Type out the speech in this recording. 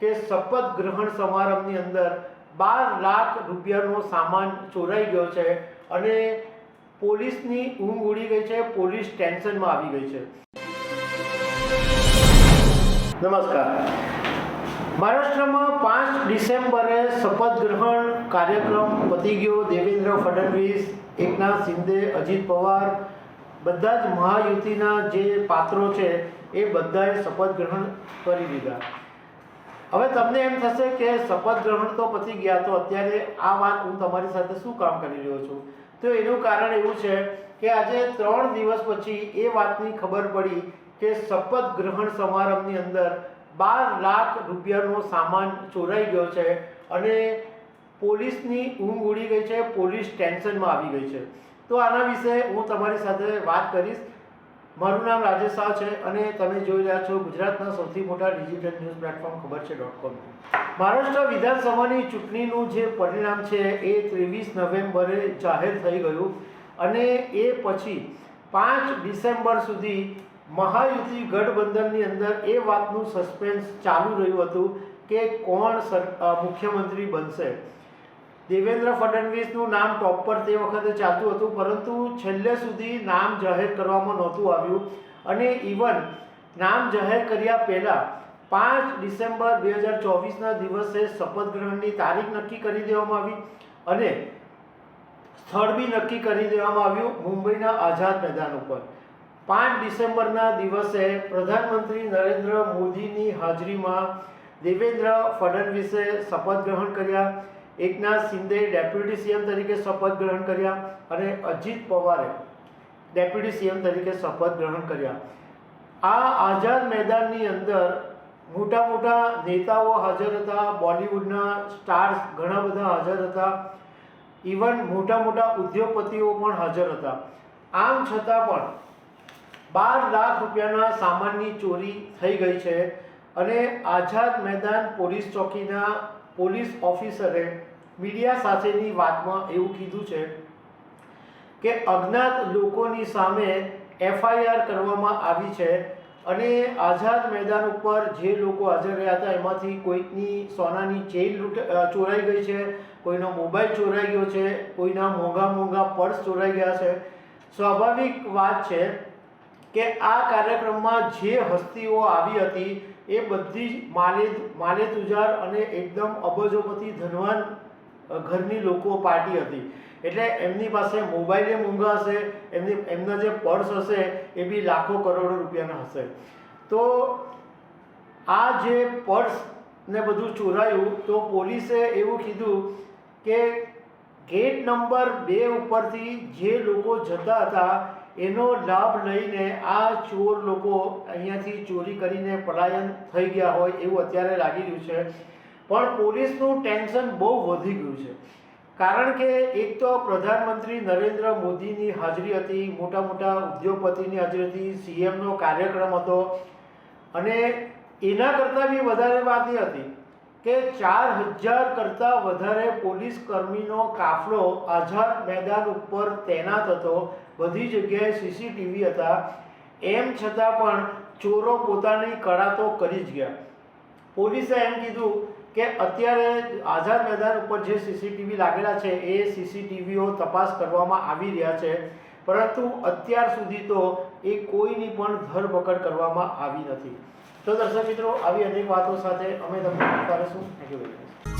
કે શપથ ગ્રહણ સમારંભની અંદર બાર લાખ રૂપિયાનો સામાન ચોરાઈ ગયો છે અને પોલીસની ઊંઘ ઉડી ગઈ છે, પોલીસ ટેન્શનમાં આવી ગઈ છે. નમસ્કાર. મહારાષ્ટ્રમાં પાંચ ડિસેમ્બરે શપથ ગ્રહણ કાર્યક્રમ પતી ગયો. દેવેન્દ્ર ફડણવીસ, એકનાથ શિંદે, અજીત પવાર બધા જ મહાયુતિના જે પાત્રો છે એ બધાએ શપથ ગ્રહણ કરી દીધા હવે તમને એમ થશે કે શપથ ગ્રહણ તો પતી ગયા, તો અત્યારે આ વાત હું તમારી સાથે શું કામ કરી રહ્યો છું? તો એનું કારણ એવું છે કે આજે ત્રણ દિવસ પછી એ વાતની ખબર પડી કે શપથ ગ્રહણ સમારંભની અંદર બાર લાખ રૂપિયાનો સામાન ચોરાઈ ગયો છે અને પોલીસની ઊંઘ ઉડી ગઈ છે, પોલીસ ટેન્શનમાં આવી ગઈ છે. તો આના વિશે હું તમારી સાથે વાત કરીશ. મારું નામ રાજેશ શાહ છે અને તમે જોઈ રહ્યા છો ગુજરાતના સૌથી મોટા ડિજિટલ ન્યૂઝ પ્લેટફોર્મ ખબર છે ડોટ કોમ મહારાષ્ટ્ર વિધાનસભાની ચૂંટણીનું જે પરિણામ છે એ ત્રેવીસ નવેમ્બરે જાહેર થઈ ગયું અને એ પછી પાંચ ડિસેમ્બર સુધી મહાયુતિ ગઠબંધનની અંદર એ વાતનું સસ્પેન્સ ચાલુ રહ્યું હતું કે કોણ મુખ્યમંત્રી બનશે. દેવેન્દ્ર ફડણવીસનું નામ ટોપ પર તે વખતે ચાલતું હતું, પરંતુ છેલ્લે સુધી નામ જાહેર કરવામાં નહોતું આવ્યું. અને ઇવન નામ જાહેર કર્યા પહેલાં પાંચ ડિસેમ્બર બે હજાર ચોવીસના દિવસે શપથ ગ્રહણની તારીખ નક્કી કરી દેવામાં આવી અને સ્થળ બી નક્કી કરી દેવામાં આવ્યું મુંબઈના આઝાદ મેદાન ઉપર. પાંચ ડિસેમ્બરના દિવસે પ્રધાનમંત્રી નરેન્દ્ર મોદીની હાજરીમાં દેવેન્દ્ર ફડણવીસે શપથ ગ્રહણ કર્યા. એકનાથ શિંદે ડેપ્યુટી સીએમ તરીકે શપથ ગ્રહણ કર્યા અને અજીત પવારે ડેપ્યુટી સીએમ તરીકે શપથ ગ્રહણ કર્યા. આ આઝાદ મેદાનની અંદર મોટા મોટા નેતાઓ હાજર હતા, બોલિવૂડના સ્ટાર્સ ઘણા બધા હાજર હતા, ઇવન મોટા મોટા ઉદ્યોગપતિઓ પણ હાજર હતા. આમ છતાં પણ બાર લાખ રૂપિયાના સામાનની ચોરી થઈ ગઈ છે અને આઝાદ મેદાન પોલીસ ચોકીના પોલીસ ઓફિસરે મીડિયા સાથેની વાતમાં એવું કીધું છે કે અજ્ઞાત લોકોની સામે એફઆઈઆર કરવામાં આવી છે અને આઝાદ મેદાન ઉપર જે લોકો હાજર રહ્યા હતા, એમાંથી કોઈકની સોનાની ચેઇન લૂંટ ચોરાઈ ગઈ છે, કોઈનો મોબાઈલ ચોરાઈ ગયો છે, કોઈના મોંઘા મોંઘા પર્સ ચોરાઈ ગયા છે. સ્વાભાવિક વાત છે કે આ કાર્યક્રમમાં જે હસ્તીઓ આવી હતી, એ બધી જ માલે માલે તુજાર અને એકદમ અબજોપતિ ધનવાન ઘરની લોકો પાર્ટી હતી. એટલે એમની પાસે મોબાઈલે મોંઘા હશે, એમની, એમના જે પર્સ હશે, એ બી લાખો કરોડો રૂપિયાના હશે. તો આ જે પર્સ ને બધું ચોરાયું, તો પોલીસે એવું કીધું કે ગેટ નંબર બે ઉપરથી જે લોકો જતા હતા એનો લાભ લઈને આ ચોર લોકો અહીંયાથી ચોરી કરીને પલાયન થઈ ગયા હોય એવું અત્યારે લાગી રહ્યું છે. પણ પોલીસનું ટેન્શન બહુ વધી ગયું છે. કારણ કે એક તો પ્રધાનમંત્રી નરેન્દ્ર મોદીની હાજરી હતી, મોટા મોટા ઉદ્યોગપતિની હાજરી હતી, સીએમનો કાર્યક્રમ હતો. અને એના કરતાં બી વધારે વાત હતી. કે ચાર હજાર કરતાં વધારે પોલીસ કર્મીનો કાફલો આઝાદ મેદાન ઉપર તૈનાત હતો. બધી જગ્યાએ સીસીટીવી હતા. એમ છતાં પણ ચોરો પોતાની કળા તો કરી જ ગયા. પોલીસે એમ કીધું કે અત્યારે આઝાદ મેદાન ઉપર જે સીસીટીવી લાગેલા છે, એ સીસીટીવીઓ તપાસ કરવામાં આવી રહ્યા છે. પરંતુ અત્યાર સુધી તો એ કોઈની પણ ધરપકડ કરવામાં આવી નથી. તો દર્શક મિત્રો આવી અનેક વાતો સાથે અમે તમને કરીશું થેન્ક યુ વેરી મચ